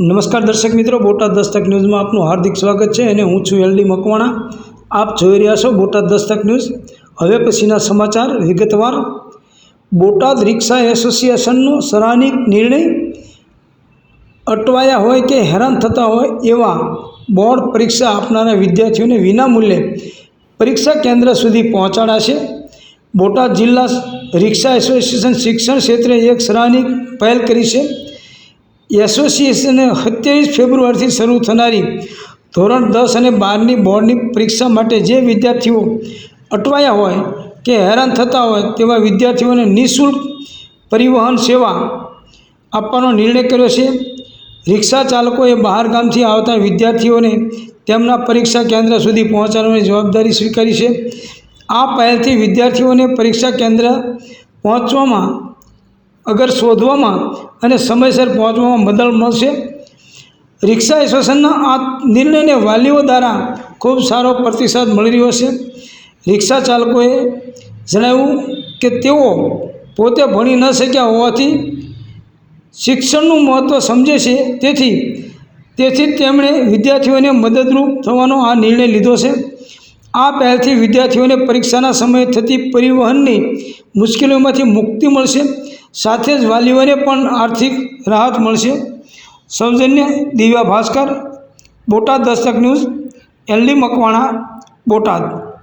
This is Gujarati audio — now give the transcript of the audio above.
નમસ્કાર દર્શક મિત્રો, બોટાદ દસ્તક ન્યૂઝમાં આપનું હાર્દિક સ્વાગત છે અને હું છું એલડી મકવાણા. આપ જોઈ રહ્યા છો બોટાદ દસ્તક ન્યૂઝ. હવે પછીના સમાચાર વિગતવાર. બોટાદ રિક્ષા એસોસિએશનનો સરાહનિક નિર્ણય અટવાયા હોય કે હેરાન થતા હોય એવા બોર્ડ પરીક્ષા આપનારા વિદ્યાર્થીઓને વિનામૂલ્યે પરીક્ષા કેન્દ્ર સુધી પહોંચાડાશે. બોટાદ જિલ્લા રિક્ષા એસોસિએશન શિક્ષણ ક્ષેત્રે એક સરાહનિક પહેલ કરી છે. એસોસિએશને સત્યાવીસ ફેબ્રુઆરીથી શરૂ થનારી ધોરણ દસ અને બારની બોર્ડની પરીક્ષા માટે જે વિદ્યાર્થીઓ અટવાયા હોય કે હેરાન થતા હોય તેવા વિદ્યાર્થીઓને નિઃશુલ્ક પરિવહન સેવા આપવાનો નિર્ણય કર્યો છે. રિક્ષા ચાલકોએ બહાર ગામથી આવતા વિદ્યાર્થીઓને તેમના પરીક્ષા કેન્દ્ર સુધી પહોંચાડવાની જવાબદારી સ્વીકારી છે. આ પહેલથી વિદ્યાર્થીઓને પરીક્ષા કેન્દ્ર પહોંચવામાં અગર શોધવામાં અને સમયસર પહોંચવામાં મદદ મળશે. રિક્ષા એસોસિએશનના આ નિર્ણયને વાલીઓ દ્વારા ખૂબ સારો પ્રતિસાદ મળી રહ્યો છે. રિક્ષા ચાલકોએ જણાવ્યું કે તેઓ પોતે ભણી ન શક્યા હોવાથી શિક્ષણનું મહત્ત્વ સમજે છે. તેથી તેથી તેમણે વિદ્યાર્થીઓને મદદરૂપ થવાનો આ નિર્ણય લીધો છે. આ પહેલથી વિદ્યાર્થીઓને પરીક્ષાના સમયે થતી પરિવહનની મુશ્કેલીઓમાંથી મુક્તિ મળશે. સાથે જ વાલીઓને પણ આર્થિક રાહત મળશે. સૌજન્ય Divya Bhaskar, Botad Dastak news, L D Makwana, Botad.